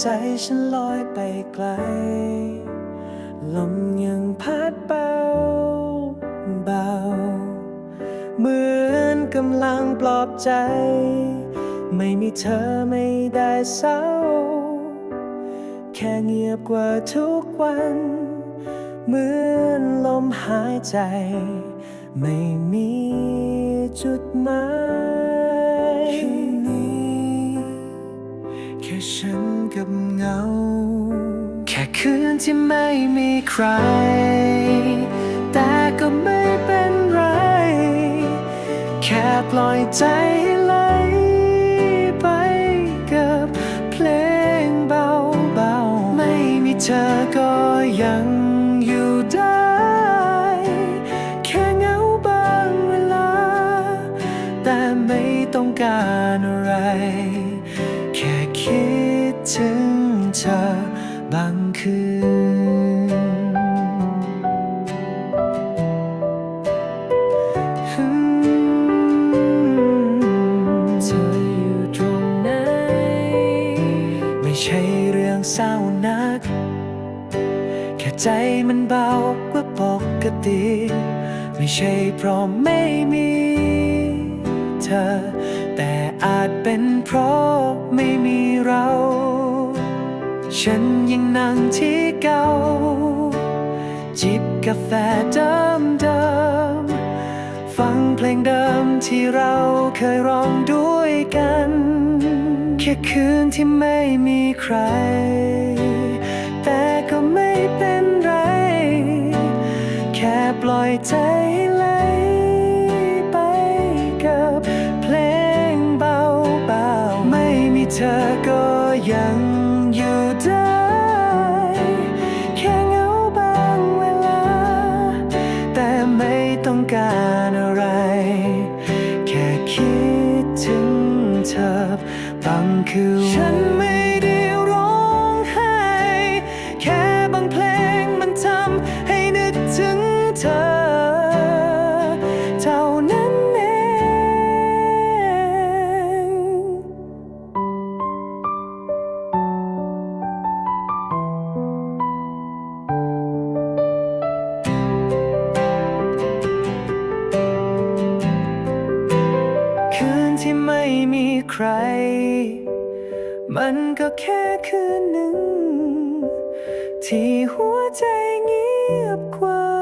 ใจฉันลอยไปไกล ลมยังพัดเบาเบา เหมือนกำลังปลอบใจ ไม่มีเธอไม่ได้เศร้า แค่เงียบกว่าทุกวัน เหมือนลมหายใจ ไม่มีจุดหมาย เงา แค่คืนที่ไม่มีใคร แต่ก็ไม่เป็นไร แค่ปล่อยใจให้ไหลไปกับเพลงเบาๆ ไม่มีเธอก็ยังอยู่ได้ แค่เหงาบางเวลา แต่ไม่ต้องการอะไร ธอบางคืน เธออยู่ตรงไหน ไม่ใช่เรื่องเศร้านัก แค่ใจมันเบากว่าปกติ ไม่ใช่เพราะไม่มีเธอ แต่อาจเป็นเพราะไม่มีเรา ฉันยังนั่งที่เก่า จิบกาแฟเดิมเดิมฟังเพลงเดิมที่เราเคยร้องด้วยกัน แค่คืนที่ไม่มีใคร แต่ก็ไม่เป็นไร แค่ปล่อยใจไหลไปกับเพลงเบาๆ ไม่มีเธอก็ยัง ที่ไม่มีใคร มันก็แค่คืนหนึ่ง ที่หัวใจเงียบกว่า